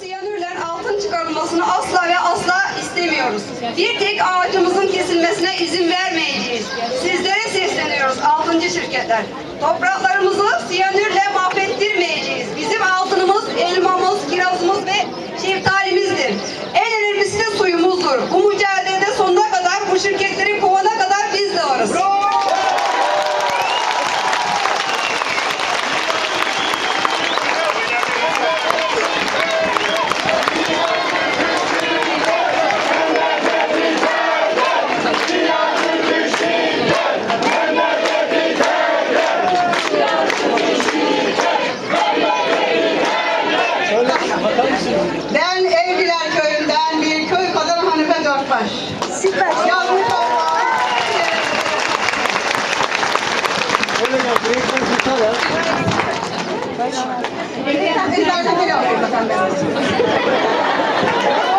siyanürle altın çıkarılmasını asla ve asla istemiyoruz. Bir tek ağacımızın kesilmesine izin vermeyeceğiz. Sizlere sesleniyoruz 6. şirketler. Topraklarımızı siyanürle mahvet Thank you.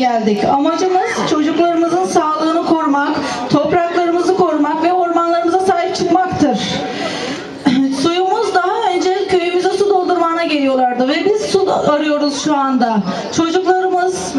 geldik. Amacımız çocuklarımızın sağlığını korumak, topraklarımızı korumak ve ormanlarımıza sahip çıkmaktır. Suyumuz daha önce köyümüze su doldurmana geliyorlardı ve biz su arıyoruz şu anda. Çocuklarımız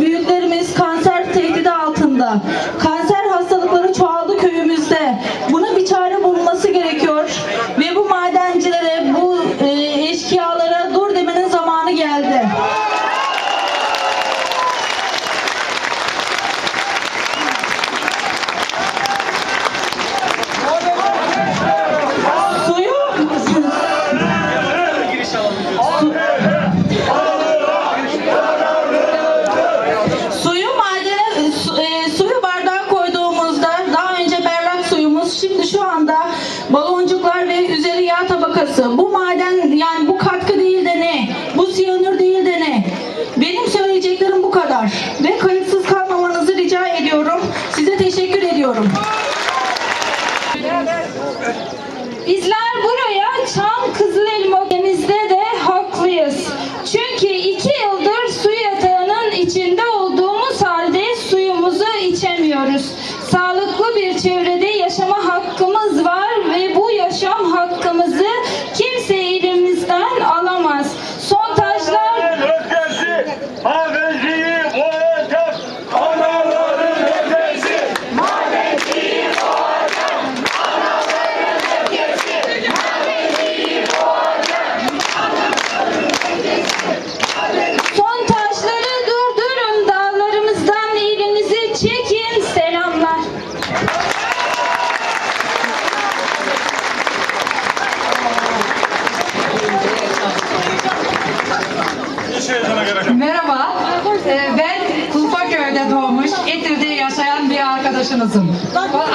arkadaşınızın.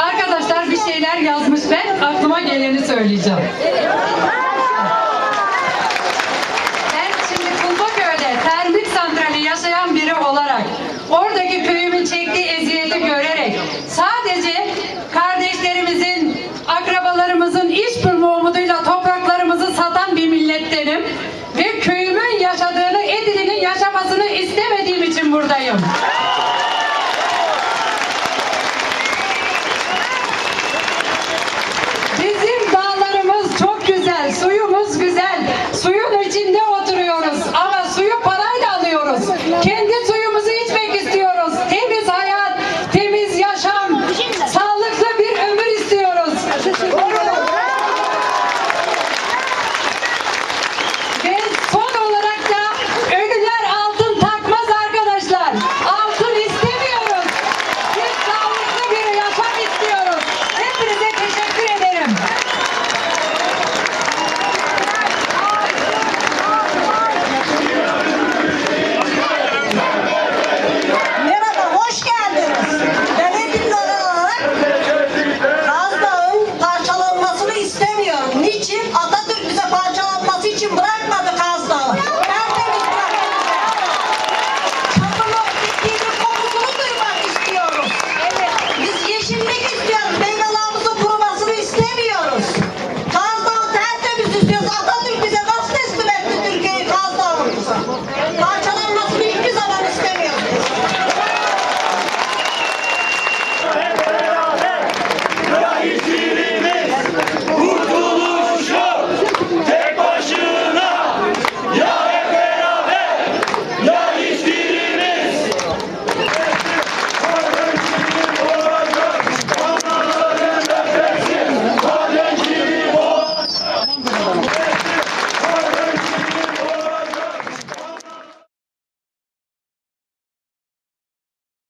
Arkadaşlar bir şeyler yazmış ben aklıma geleni söyleyeceğim. Ben şimdi Kulbaköy'de termik santrali yaşayan biri olarak oradaki köyümün çektiği eziyeti görerek sadece kardeşlerimizin, akrabalarımızın iş bulma umuduyla topraklarımızı satan bir millettenim ve köyümün yaşadığını Edirne'nin yaşamasını istemediğim için buradayım.